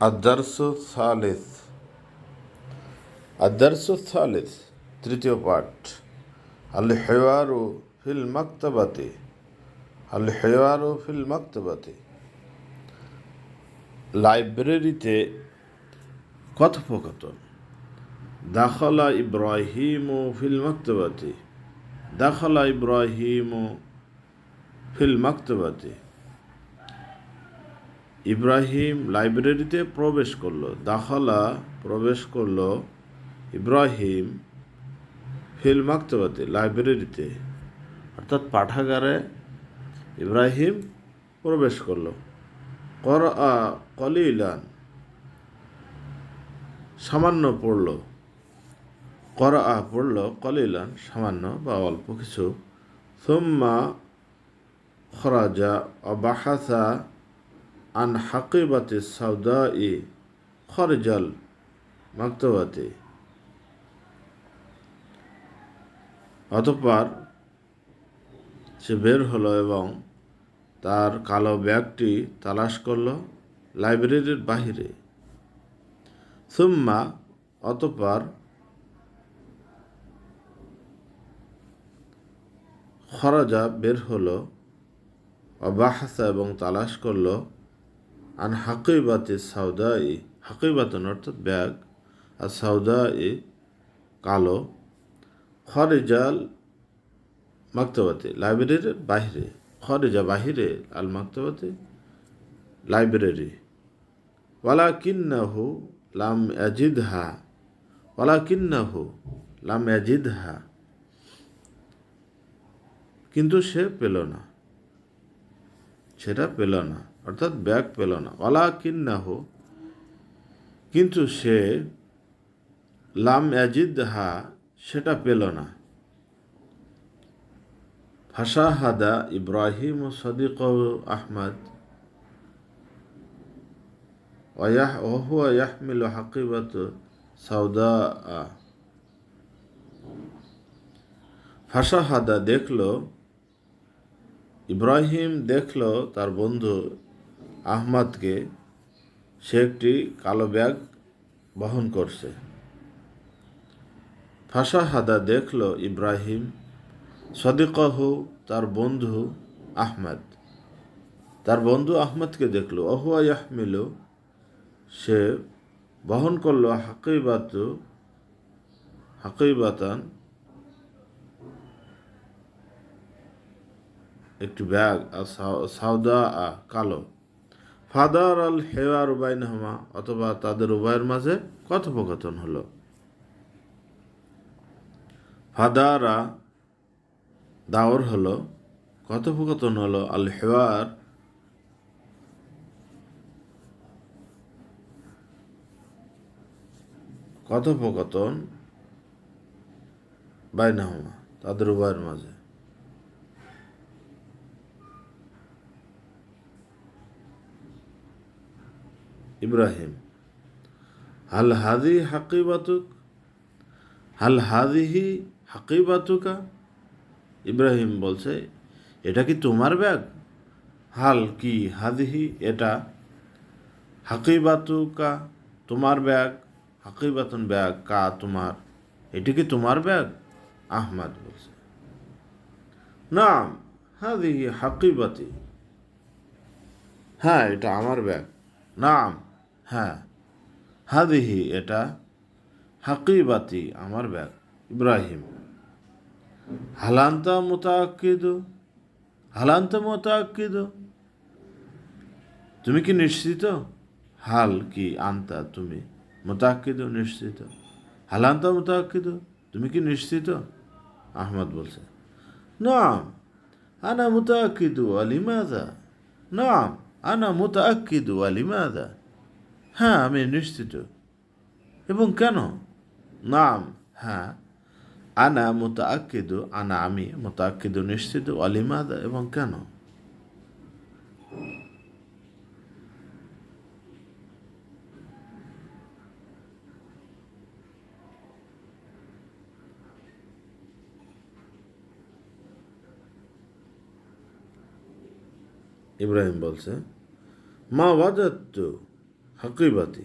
Others Salles. Others সালেস, তৃতীয় পাঠ। আল হেওয়ারু ফিল মাক্তাবাতে। আল ও ফিল মাক্তাবাতে। লাইব্রেরিতে কথোপকথন। দাখলা ইব্রাহিম ফিল মাক্তাবাতে। দাখলা ইব্রাহিম ফিল মাক্তাবাতে। ইব্রাহিম লাইব্রেরিতে প্রবেশ করল, দাখলা প্রবেশ করল ইব্রাহিম ফিল মাকতবাতে লাইব্রেরিতে। অর্থাৎ পাঠাগারে ইব্রাহিম প্রবেশ করল। কর আ কলিলান সামান্য পড়ল। কর আ পড়ল, কলিলান সামান্য বা অল্প কিছু। সোম্মা খরাজা অবাহাসা আন হাকিবাতে সাউদা ই খরজাল মাকতবাতে। অতঃপর সে বের হলো এবং তার কালো ব্যাগটি তালাশ করল লাইব্রেরির বাহিরে। সুম্মা অতঃপর খরজা বের হলো, অবাহাসা এবং তালাশ করল আন হাকিবাতে সাউদা ই হাকিবাতন অর্থাৎ ব্যাগ, আর সাউদা ই কালো, খরেজাল মাকতবাতে, লাইব্রেরির বাহিরে, খরেজা বাহিরে, আল মাকতবাতে লাইব্রেরি। ওয়ালা কিন্নাহু লাম অ্যাজিদহা ওয়ালা কিন্নাহু লাম অ্যাজিদহা কিন্তু সে পেল না। সেটা পেল না। অর্থাৎ ব্যাগ পেল না। ওয়ালা কিন্নাহু কিন্তু সে লাম অ্যাজিদহা সেটা পেল না। ফাসাহাদা ইব্রাহিম ও সদিক আহমদ, ওয়াহ, ওহুয়া ইয়াহমিল হাকিবাত সাউদা। ফাসাহাদা দেখল, ইব্রাহিম দেখল তার বন্ধু আহমদকে সে একটি কালো ব্যাগ বহন করছে। ফাঁসা হাদা দেখল ইব্রাহিম, সদিকহু তার বন্ধু আহমদ। তার বন্ধু আহমদকে দেখল অহুয়া ইয়াহমিল, সে বহন করল হাকিবাত, হাকিবাতান একটি ব্যাগ, আর সাউদা কালো। ফাদার আল হেওয়ার উবাইনহমা অথবা তাদের উভয়ের মাঝে কথোপকথন হলো। ফাদারা দাওর হলো, কথোপকথন হলো আল হেওয়ার কথোপকথন বাইনাহমা, তাদের উভয়ের মাঝে। ইব্রাহিম, হাল হাদি হাকিবাতুক? হাল হাদিহি হাকিবাতুকা? ইব্রাহিম বলছে, এটা কি তোমার ব্যাগ? হাল কি হাদিহি এটা হাকিবাতুকা তোমার ব্যাগ? হাকিবাতুন ব্যাগ কা তোমার? এটি কি তোমার ব্যাগ? আহমদ বলছে, নাম হাদিহি হাকিবাতি। হ্যাঁ এটা আমার ব্যাগ। নাম হ্যাঁ। হাদিহি এটা হাকিবাতি আমার ব্যাগ, ইব্রাহিম। হালান্তা মোতাকিদ হালান্তা মোতাকিদ তুমি কি নিশ্চিত? হাল কি আন্তা তুমি? মোতাকিদ নিশ্চিত? হালান্তা মোতাকিদ তুমি কি নিশ্চিত? আহমদ বলছে, নাম, আনা মোতাকিদু আলিমাদা নাম, আনা মোতাকিদু আলিমাদা হ্যাঁ আমি নিশ্চিত। এবং কেন? নাম হ্যাঁ। আনা মোতাকিদু আনা আমি মোতাকিদু নিশ্চিত অলিমাদা এবং কেন? ইব্রাহিম বলছে, মা ওয়াজাত্তু হাকিবাতি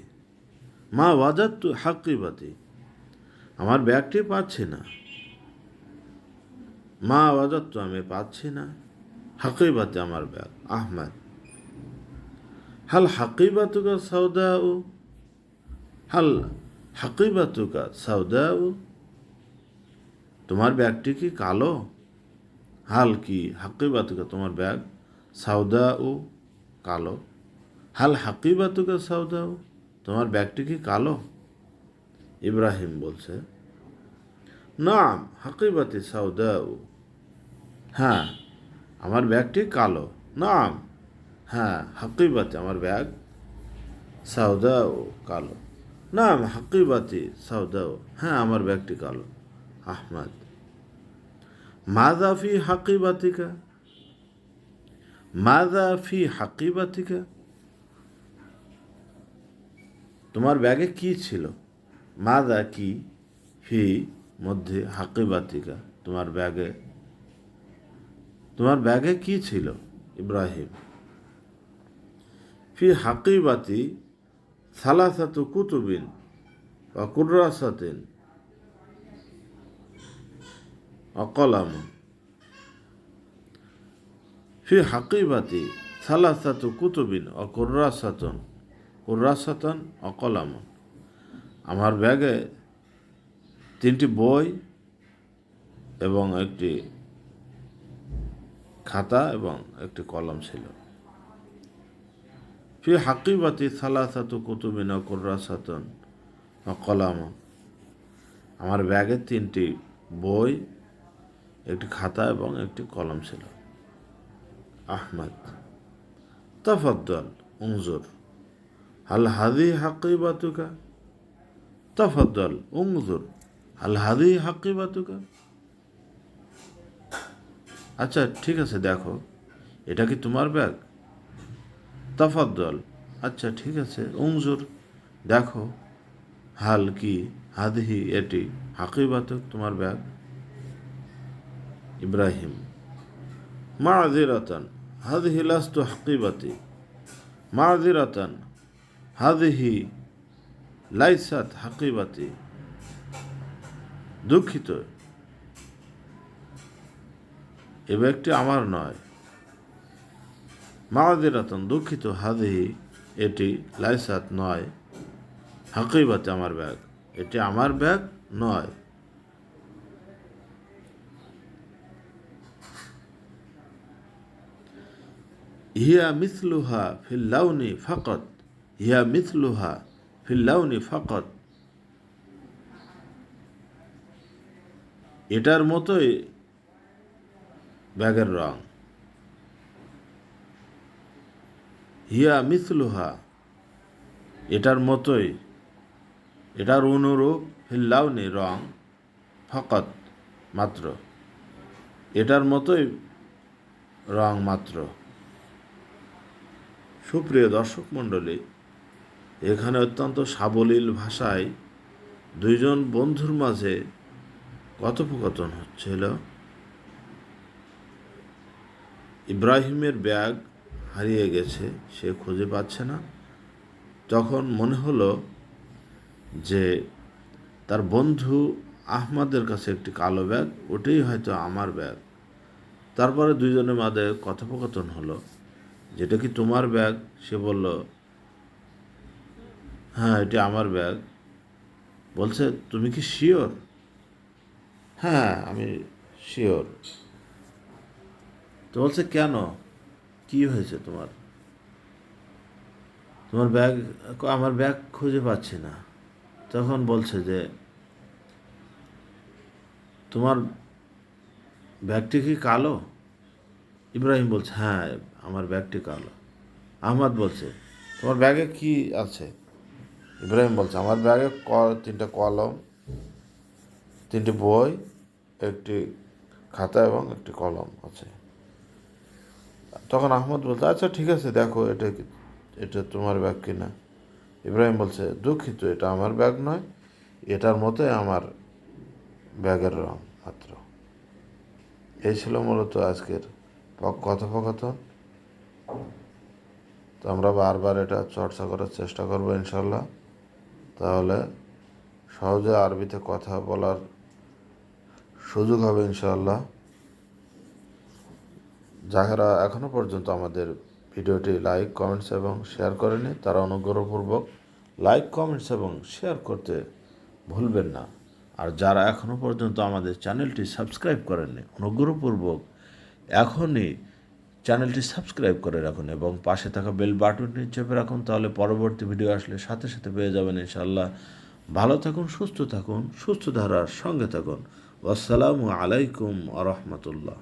মা ওয়াজাত্তু হাকিবাতি আমার ব্যাগটি পাচ্ছে না। মা ওয়াজাত্তু আমি পাচ্ছি না। হাকিবাতি আমার ব্যাগ। আহমদ। হাল হাকিবাতুকা সৌদাউ হাল হাকিবাতুকা সৌদাউ তোমার ব্যাগটি কি কালো? হাল কি হাকিবাতুকা তোমার ব্যাগ সাউদা ও কালো? হাল হাকিবাতুকা সাউদা ও তোমার ব্যাগটি কি কালো? ইব্রাহিম বলছে, নাম হাকিবাতি সাউদা ও হ্যাঁ আমার ব্যাগটি কালো। নাম হ্যাঁ হাকিবাতি, আমার ব্যাগ সাউদা ও কালো। নাম, হাকিবাতি সাউদা ও হ্যাঁ আমার ব্যাগটি কালো। আহমদ মাদা ফি হাকিবাতিকা? মাদা ফি হাকিবাতিকা? তোমার ব্যাগে কি ছিল? মাদা কি? ফি মধ্যে হাকিবাতিকা তোমার ব্যাগে তোমার ব্যাগে কি ছিল? ইব্রাহিম। ফি হাকিবাতি সালাসাতু কুতুবিন বা কুর্রাসাতিন অকলাম ফি হাকিবাতি সালাসাতু কুতুবিন ও কুর্রাসাতন অকলাম। আমার ব্যাগে তিনটি বই এবং একটি খাতা এবং একটি কলম ছিল। ফি হাকিবাতি সালাসাতু কুতুবিন কুর্রাসাতন ও কলাম আমার ব্যাগে তিনটি বই, একটি খাতা এবং একটি কলম ছিল। আহমদ, তফদ্দল উংজুর হাল হাদি হাকিবাতুকা তফদ্দল উংজুর হাল হাদি হাকিবাতুকা আচ্ছা ঠিক আছে, দেখো। এটা কি তোমার ব্যাগ? তফদ্দল। আচ্ছা ঠিক আছে উংজুর দেখো। হাল কি? হাদহি, এটি হাকিবাতুক তোমার ব্যাগ? ইব্রাহিম। মা মাযিরাতান। হাদিহি লাস্তু হাকিবাতি। মাযিরাতান। হাদিহি লাইসাত হাকিবাতি দুঃখিত। এ ব্যাগটি আমার নয়। মাযিরাতান দুঃখিত হাদিহি, এটি লাইসাত নয়। হাকিবাতি আমার ব্যাগ, এটি আমার ব্যাগ নয়। হিয়া মিথলুহা ফিল্লাউনি ফকত। হিয়া মিথলুহা ফিল্লাউনি ফকত। এটার মতোই ব্যাগের রং। হিয়া মিথলুহা, এটার মতোই, এটার অনুরূপ ফিল্লাউনি রং ফকত মাত্র। এটার মতোই রং মাত্র। সুপ্রিয় দর্শক মণ্ডলী এখানে অত্যন্ত সাবলীল ভাষায় দুইজন বন্ধুর মাঝে কথোপকথন হচ্ছিল। ইব্রাহিমের ব্যাগ হারিয়ে গেছে, সে খুঁজে পাচ্ছে না। তখন মনে হলো যে তার বন্ধু আহমাদের কাছে একটি কালো ব্যাগ, ওটাই হয়তো আমার ব্যাগ। তারপরে দুইজনের মাঝে কথোপকথন হলো, যেটা কি তোমার ব্যাগ? সে বলল হ্যাঁ এটি আমার ব্যাগ বলছে, তুমি কি শিওর হ্যাঁ আমি শিওর তো বলছে, কেন? কি হয়েছে তোমার? তোমার ব্যাগ আমার ব্যাগ খুঁজে পাচ্ছি না। তখন বলছে যে, তোমার ব্যাগটি কি কালো? ইব্রাহিম বলছে হ্যাঁ আমার ব্যাগটি কালো। আহমদ বলছে, তোমার ব্যাগে কি আছে? ইব্রাহিম বলছে, আমার ব্যাগে ক তিনটে কলম, তিনটি বই, একটি খাতা এবং একটি কলম আছে। তখন আহমদ বলছে আচ্ছা ঠিক আছে, দেখো এটা এটা তোমার ব্যাগ কিনা? ইব্রাহিম বলছে, দুঃখিত, এটা আমার ব্যাগ নয়, এটার মতোই আমার ব্যাগের রং মাত্র। এই ছিল মূলত আজকের কথোপকথন। তো আমরা বারবার এটা চর্চা করার চেষ্টা করব, ইনশাল্লাহ। তাহলে সহজে আরবিতে কথা বলার সুযোগ হবে ইনশাআল্লাহ। যারা এখনও পর্যন্ত আমাদের ভিডিওটি লাইক, কমেন্টস এবং শেয়ার করেনি, তারা অনুগ্রহপূর্বক লাইক, কমেন্টস এবং শেয়ার করতে ভুলবেন না। আর যারা এখনও পর্যন্ত আমাদের চ্যানেলটি সাবস্ক্রাইব করেননি, অনুগ্রহপূর্বক এখনই চ্যানেলটি সাবস্ক্রাইব করে রাখুন এবং পাশে থাকা বেল বাটনটি চেপে রাখুন, তাহলে পরবর্তী ভিডিও আসলে সাথে সাথে পেয়ে যাবেন ইনশাল্লাহ ভালো থাকুন, সুস্থ থাকুন, সুস্থ ধারার সঙ্গে থাকুন। আসসালামু আলাইকুম আ রহমতুল্লাহ।